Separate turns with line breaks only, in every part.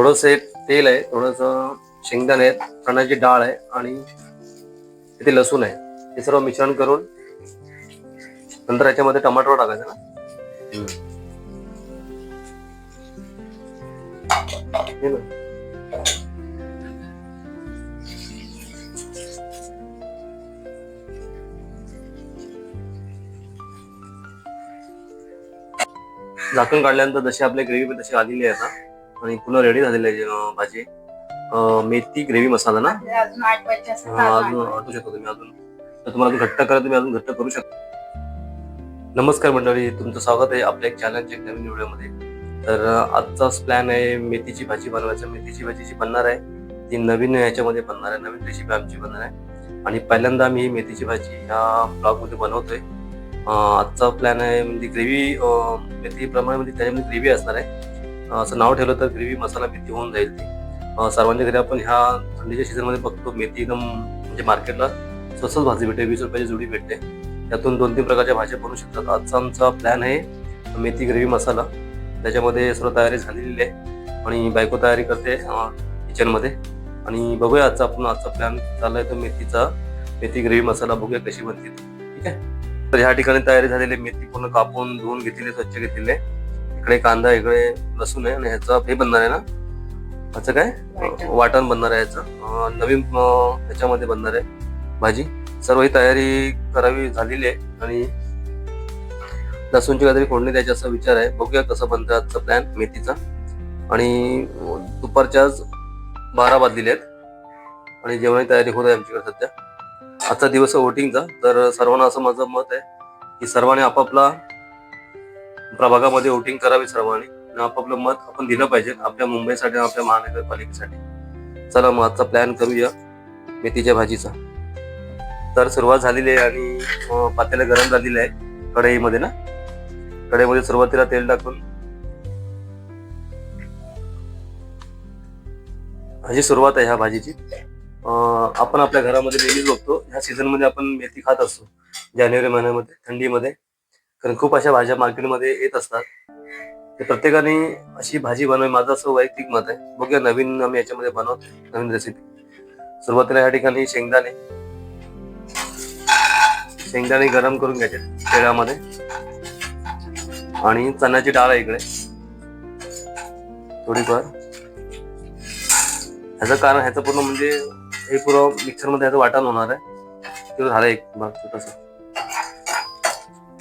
थोडंसं एक तेल आहे थोडंसं शेंगदाणे आहेत चणाची डाळ आहे आणि इथे लसूण आहे. हे सर्व मिश्रण करून नंतर याच्यामध्ये टमाटर टाकायचं ना. झाकण काढल्यानंतर जशी आपल्या ग्रेव्ही तशी आलेली आहे ना आणि पुन्हा रेडी झालेली आहे भाजी. मेथी ग्रेव्ही मसाला ना?
अजून आठ असतात,
हा,
अजून आठ
वाटू शकतो तुम्ही अजून. तर तुम्हाला अजून घट्ट करा तुम्ही अजून घट्ट करू शकता. नमस्कार मंडळी तुमचं स्वागत आहे आपल्या एक चॅनलच्या एक नवीन व्हिडिओमध्ये. तर आजचाच प्लॅन आहे मेथीची भाजी बनवायचं. मेथीची भाजी जी बनणार आहे ती नवीन ह्याच्यामध्ये बनणार आहे नवीन रेसिपी आमची बनणार आहे. आणि पहिल्यांदा मी ही मेथीची भाजी ह्या ब्लॉगमध्ये बनवतोय. आजचा प्लॅन आहे म्हणजे ग्रेव्ही मेथीप्रमाणे म्हणजे त्याच्यामध्ये ग्रेव्ही असणार आहे. असं नाव ठेवलं तर ग्रेव्ही मसाला मेथी होऊन जाईल ती. सर्वांच्या घरी आपण ह्या थंडीच्या सीझनमध्ये बघतो मेथी एकदम म्हणजे मार्केटला स्वस्त भाजी भेटते वीस रुपयाची जुडी भेटते. त्यातून दोन तीन प्रकारच्या भाज्या बनवू शकतात. आजचा आमचा प्लॅन आहे मेथी ग्रेव्ही मसाला. त्याच्यामध्ये सर्व तयारी झालेली आहे आणि बायको तयारी करते किचनमध्ये आणि बघूया आजचा आपण आजचा प्लॅन चाललाय तो मेथीचा. मेथी ग्रेव्ही मसाला बघूया कशी बनते ठीक आहे? तर ह्या ठिकाणी तयारी झालेली आहे. मेथी पूर्ण कापून धुवून घेतलेली स्वच्छ घेतलेली आहे. इकडे कांदा इकडे लसूण आहे आणि ह्याचा हे बनणार आहे ना? ह्याचं काय?
वाटण.
बनणार आहे याचं अं, नवीन ह्याच्यामध्ये बनणार आहे भाजी. सर्व ही तयारी करावी झालेली आहे आणि लसूणची काहीतरी फोडणी द्यायची असा विचार आहे. बघूया कसं बनतं आजचा प्लॅन मेथीचा. आणि दुपारच्याच बारा वाजलेले आहेत. आणि जेवणाची तयारी होत आहे आमच्याकडे सध्या. आजचा दिवस आहे वोटिंगचा तर सर्वांना असं माझं मत आहे की सर्वांनी आपापला प्रभागामध्ये वोटिंग करावी सर्वांनी. आणि आपापलं मत आपण दिलं पाहिजे. आपल्या मुंबईसाठी आपल्या महानगरपालिकेसाठी. चला मग आजचा प्लॅन करूया. मेथीच्या भाजीचा. तर सुरुवात झालेली आहे आणि पातेला गरम झालेलं आहे कढईमध्ये ना? कढईमध्ये सुरुवातीला तेल टाकून. भाजी सुरुवात आहे ह्या भाजीची. आपण आपल्या घरामध्ये नेहमीच बघतो ह्या सीझनमध्ये आपण मेथी खात असतो. जानेवारी महिन्यामध्ये थंडीमध्ये. कारण खूप अशा भाज्या मार्केटमध्ये येत असतात. ते प्रत्येकाने अशी भाजी बनवावी. माझं असं वैयक्तिक मत आहे. बघूया नवीन आम्ही याच्यामध्ये बनवतो नवीन रेसिपी सुरुवातीला या ठिकाणी शेंगदाणे. शेंगदाणे गरम करून घ्यायचे तेलामध्ये. आणि चण्याची डाळ आहे इकडे. थोडीफार. ह्याचं कारण ह्याचं पूर्ण म्हणजे हे पूर्ण मिक्सरमध्ये ह्याचं वाटण होणार आहे. ते झालं एक भाग छोटासा.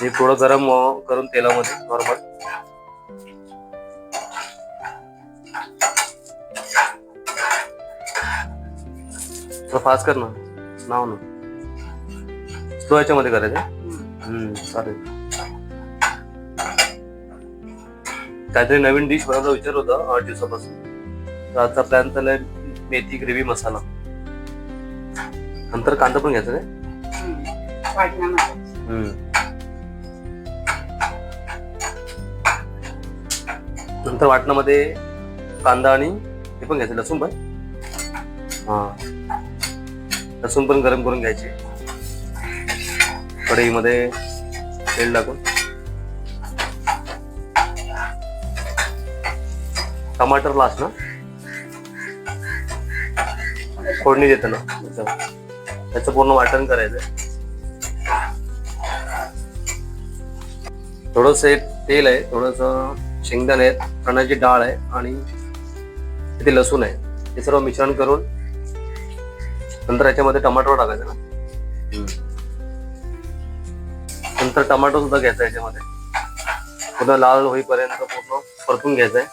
हे थोडं गरम करून तेलामध्ये नॉर्मल फास्ट कर ना. नाव ना. स्लो याच्यामध्ये करायचं हम्म, चालेल. काहीतरी नवीन डिश बनवायचा विचार होता आठ दिवसापासून. तर आजचा प्लॅन चाललाय मेथी ग्रेव्ही मसाला. नंतर कांदा पण घ्यायचा काय? नंतर वाटणामध्ये कांदा आणि हे पण घ्यायचं लसूण पण. हा. लसूण पण गरम करून घ्यायचे. कढईमध्ये तेल टाकून. टमाटर लास्ट ना? फोडणी देताना त्याचं पूर्ण वाटण करायचं थोडस तेल आहे थोडस शेंगदाणे आहेत चण्याची डाळ आहे आणि इथे लसूण आहे. हे सर्व मिश्रण करून नंतर याच्यामध्ये टमाटर टाकायचं ना. नंतर टमाटो सुद्धा घ्यायचा याच्यामध्ये. पुन्हा लाल होईपर्यंत पूर्ण परतून घ्यायचंय.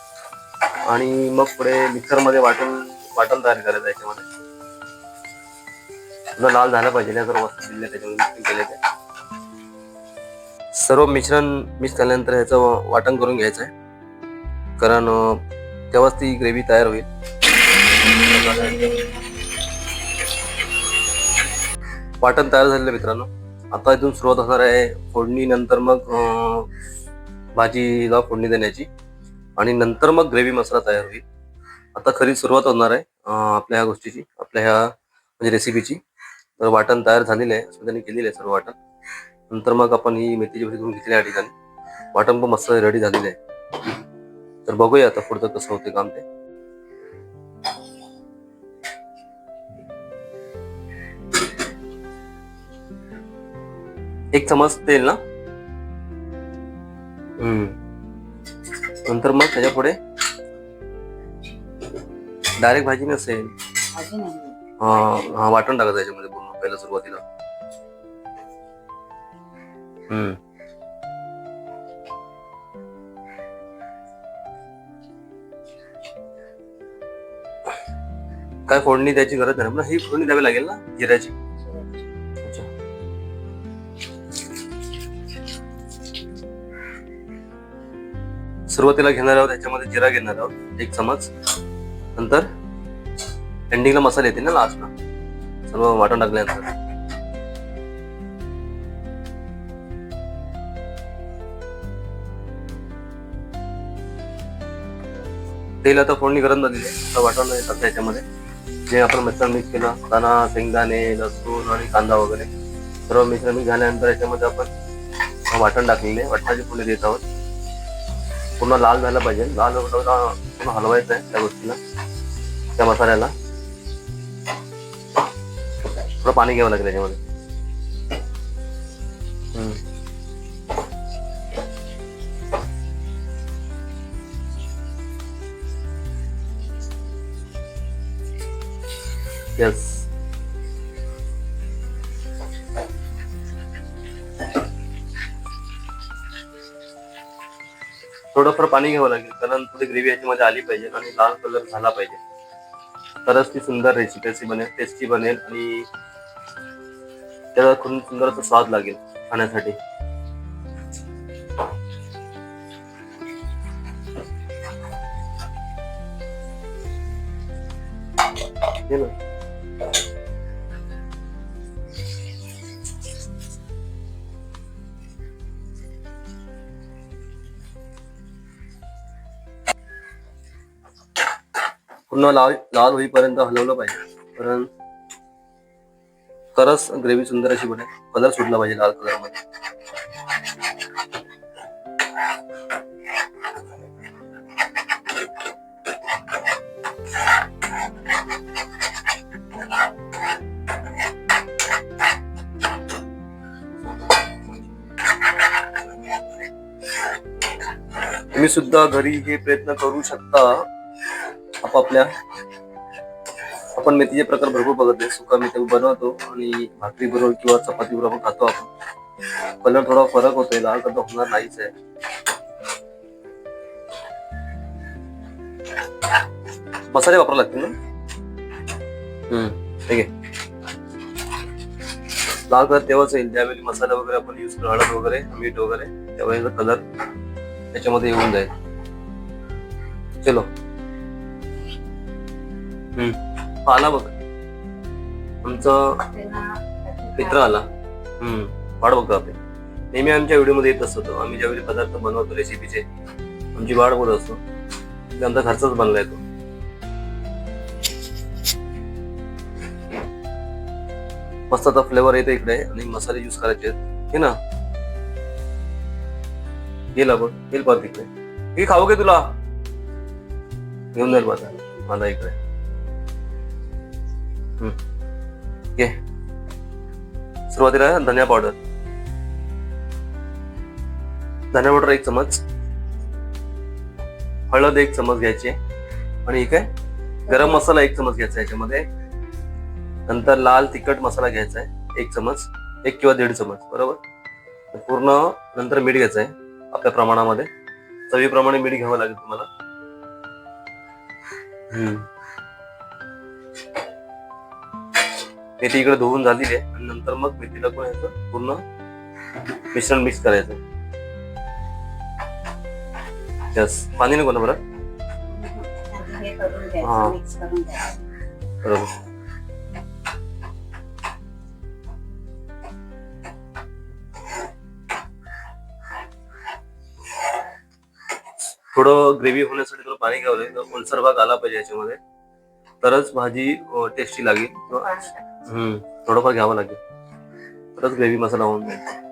आणि मग पुढे मिक्सरमध्ये वाटून वाटण तयार करायचं याच्यामध्ये. पुन्हा लाल झालं पाहिजे या सर्व वस्तू दिल्या त्याच्यामध्ये केले ते. सर्व मिश्रण मिक्स केल्यानंतर ह्याचं वाटण करून घ्यायचं आहे कारण तेव्हाच ती ग्रेव्ही तयार होईल. वाटण तयार झालेलं आहे मित्रांनो. आता इथून सुरुवात होणार आहे फोडणी नंतर मग भाजीला फोडणी देण्याची. आणि नंतर मग ग्रेव्ही मसाला तयार होईल. आता खरी सुरुवात होणार आहे आपल्या ह्या गोष्टीची आपल्या ह्या म्हणजे रेसिपीची तर वाटण तयार झालेलं आहे त्यांनी केलेलं आहे सर्व वाटण. नंतर मग आपण ही मेथीची भाजी धुवून घेतली या ठिकाणी. वाटण पण मस्त रेडी झालेलं आहे. बघूया आता पुढचं कसं होते काम ते. एक चमच तेल ना? नंतर मग त्याच्या पुढे डायरेक्ट भाजी नसेल हा हा वाटून टाका त्याच्यामध्ये पूर्ण पहिल्या सुरुवातीला. हम्म. काय फोडणी द्यायची गरज नाही ना ही फोडणी द्यावी लागेल ना जिऱ्याची? सुरुवातीला घेणार आहोत त्याच्यामध्ये जिरा घेणार आहोत एक चमच. नंतर एंडिंगला मसाले येतील ना लास्टला सर्व वाटण टाकल्यानंतर. तेल आता फोडणी गरम झालेली आहे. आता वाटण टाकतं याच्यामध्ये. जे आपण मिश्रण मिक्स केलं चणा शेंगदाणे लसूण आणि कांदा वगैरे सर्व मिश्रण मिक्स झाल्यानंतर याच्यामध्ये आपण वाटण टाकलेले वाटणाचे वाटणाची देत आहोत. पूर्ण लाल झालं पाहिजे. लाल पूर्ण हलवायचं आहे त्या गोष्टीला त्या मसाल्याला. थोडं पाणी घ्यावं लागेल याच्यामध्ये यस थोडंफार पाणी घ्यावं लागेल कारण थोडी ग्रेव्ही याच्यामध्ये आली पाहिजे आणि लाल कलर झाला पाहिजे. तरच ती सुंदर रेसिपी अशी बनेल टेस्टी बनेल आणि त्याला खूप सुंदर असा स्वाद लागेल खाण्यासाठी. ना. पूर्ण लाल लाल होईपर्यंत हलवलं पाहिजे. कारण तरच ग्रेव्ही सुंदर अशी बनेल कलर सुटला पाहिजे लाल कलरमध्ये. तुम्ही सुद्धा घरी हे प्रयत्न करू शकता. आपापल्या. आपण मेथीचे प्रकार भरपूर बघत आहे. सुका मेथी बनवतो आणि भाकरी बरोबर किंवा चपाती बरोबर खातो आपण. कलर थोडा फरक होतोय. लाल कलर होणार नाहीच आहे. मसाले वापरावे लागतील ना? हम्म. ठीक आहे. लाल कलर तेव्हाच येईल. ज्यावेळी मसाला वगैरे आपण युज करू हळद वगैरे मीठ वगैरे त्यावेळेला कलर त्याच्यामध्ये येऊन जाईल. चलो. हम्म. आला बघ. आमचा मित्र आला. हम्म. वाट बघतो आपण. नेहमी आमच्या व्हिडिओमध्ये येत असतो तो. आम्ही ज्यावेळी पदार्थ बनवतो रेसिपीचे आमची वाट बघत असतो. ते आमचा घरचाच बनलाय तो. मस्त आता फ्लेवर येतो इकडे आणि मसाले यूज करायचे आहेत. हे ना. गेला बघ येईल बघ तिकडे हे खाऊ घे तुला? घेऊन जाईल माझा माझा इकडे. घे सुरुवातीला धनिया पावडर धनिया पावडर एक चमच. हळद एक चमच घ्यायची. आणि एक आहे गरम मसाला एक चमच घ्यायचा याच्यामध्ये. नंतर लाल तिखट मसाला घ्यायचा आहे एक चमच. एक किंवा दीड चमच बरोबर? पूर्ण नंतर मीठ घ्यायचं आहे आपल्या प्रमाणामध्ये. चवीप्रमाणे मीठ घ्यावं लागेल तुम्हाला. मेथी इकडे धुवून झालेली आहे. आणि नंतर मग मेथीला पण याचं पूर्ण मिश्रण मिक्स करायचं. यस पाणी नको ना बरं?
हा.
बरोबर. थोडं ग्रेव्ही होण्यासाठी थोडं पाणी घ्यावं लागेल ओलसर भाग आला पाहिजे याच्यामध्ये. तरच भाजी टेस्टी लागेल. किंवा थोडंफार घ्यावं लागेल. तरच ग्रेव्ही मसाला होऊन जाईल.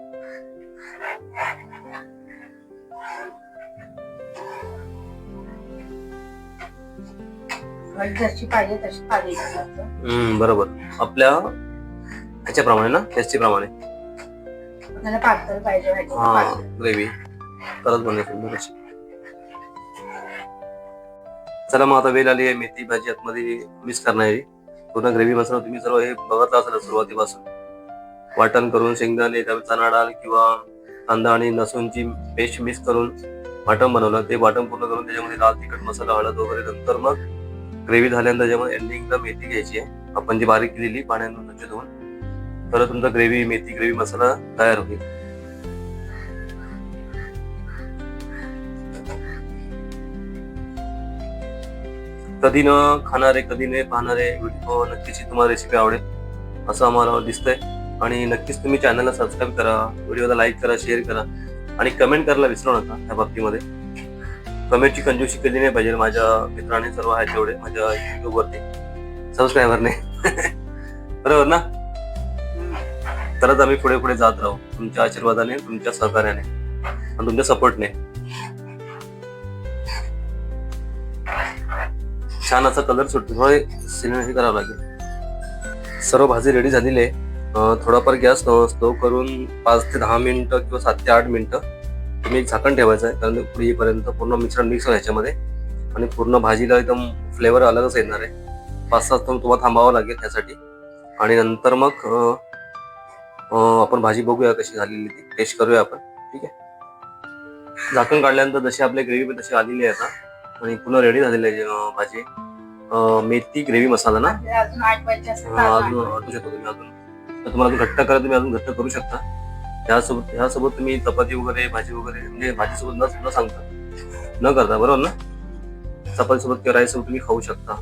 बरोबर. आपल्या ह्याच्याप्रमाणे ना? टेस्टी प्रमाणे हा. ग्रेव्ही परत बनवायची चला मग आता वेळ आली आहे मेथी भाजी आतमध्ये मिक्स करण्याची पूर्ण ग्रेव्ही मसाला तुम्ही सर्व हे बघत असाल सुरुवातीपासून. वाटण करून शेंगदाणे चणा डाळ किंवा कांदा आणि लसूणची पेस्ट मिक्स करून वाटण बनवलं. ते वाटण पूर्ण करून त्याच्यामध्ये लाल तिखट मसाला हळद वगैरे नंतर मग ग्रेव्ही झाल्यानंतर त्याच्यामध्ये एंडिंगला मेथी घ्यायची आहे. आपण जी बारीक केलेली पाण्यानं स्वच्छ धुवून तर तुमचा ग्रेव्ही मेथी ग्रेव्ही मसाला तयार होईल. कधी न खाणारे कधी न पाहणारे व्हिडिओ नक्कीच ही तुम्हाला रेसिपी आवडेल असं आम्हाला दिसतंय. आणि नक्कीच तुम्ही चॅनलला सबस्क्राईब करा व्हिडिओला लाईक करा शेअर करा आणि कमेंट करायला विसरू नका त्या बाबतीमध्ये. कमेंटची कंजूशी कधी नाही पाहिजे माझ्या मित्राने सर्व आहेत तेवढे माझ्या युट्यूबवरती सबस्क्रायबरने बरोबर ना? तरच आम्ही पुढे पुढे जात राहू तुमच्या आशीर्वादाने तुमच्या सहकार्याने आणि तुमच्या सपोर्टने छान असा कलर सुटतो थोडं सिलेंडर हे करावं लागेल. सर्व भाजी रेडी झालेली आहे. थोडाफार गॅस स्लो करून पाच ते दहा मिनिटं किंवा सात ते आठ मिनिटं तुम्ही एक झाकण ठेवायचं आहे. कारण पुढे येईपर्यंत पूर्ण मिश्रण मिक्स होईल याच्यामध्ये. आणि पूर्ण भाजीला एकदम फ्लेवर अलगच येणार आहे. पाच तास तुम्हाला थांबावं लागेल त्यासाठी. आणि नंतर मग आपण भाजी बघूया कशी झालेली ती. टेस्ट करूया आपण. ठीक आहे? झाकण काढल्यानंतर जशी आपली ग्रेव्ही तशी आलेली आहे आता. आणि पुन्हा रेडी झालेली आहे अं, भाजी. अं, मेथी ग्रेव्ही मसाला ना?
अजून आठवायचे असेल तर
हा,
अजून
अजून वाटू शकता तुम्ही अजून. तर तुम्हाला अजून घट्ट करा तुम्ही अजून घट्ट करू शकता. ह्यासोबत ह्यासोबत तुम्ही चपाती वगैरे भाजी वगैरे म्हणजे भाजीसोबत न सुद्धा सांगता. न करता बरोबर ना? चपाती सोबत किंवा राईस सोबत तुम्ही खाऊ शकता.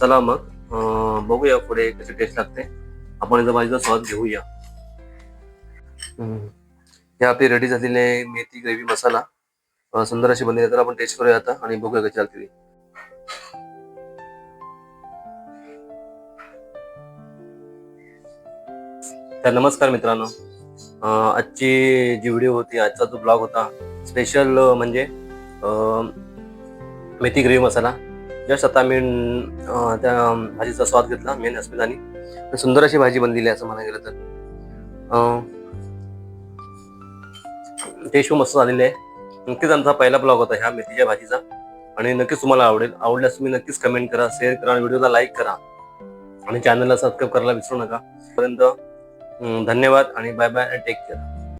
चला मग अं, बघूया पुढे कशी टेस्ट लागते. आपण इथं भाजीचा स्वाद घेऊया. हम्म. हे आपली रेडी झालेली आहे मेथी ग्रेव्ही मसाला. सुंदर अशी बनली तर आपण टेस्ट करूया आता आणि बघूया कशी लागते ती. तर नमस्कार मित्रांनो. आजची जी व्हिडिओ होती आजचा जो ब्लॉग होता स्पेशल म्हणजे मेथी ग्रेव्ही मसाला. जस्ट आता मी त्या भाजीचा स्वाद घेतला मेन अस्मितानी सुंदर अशी भाजी बनलेली आहे असं म्हणायला गेलं तर. टेस्ट मस्त झालेली आहे. नक्कीच आमचा पहिला ब्लॉग होता ह्या मेथीच्या भाजीचा. आणि नक्कीच तुम्हाला आवडेल. आवडल्यास तुम्ही नक्कीच कमेंट करा शेअर करा आणि व्हिडिओला लाईक करा. आणि चॅनलला सबस्क्राईब करायला विसरू नका. पर्यंत धन्यवाद आणि बाय बाय टेक केअर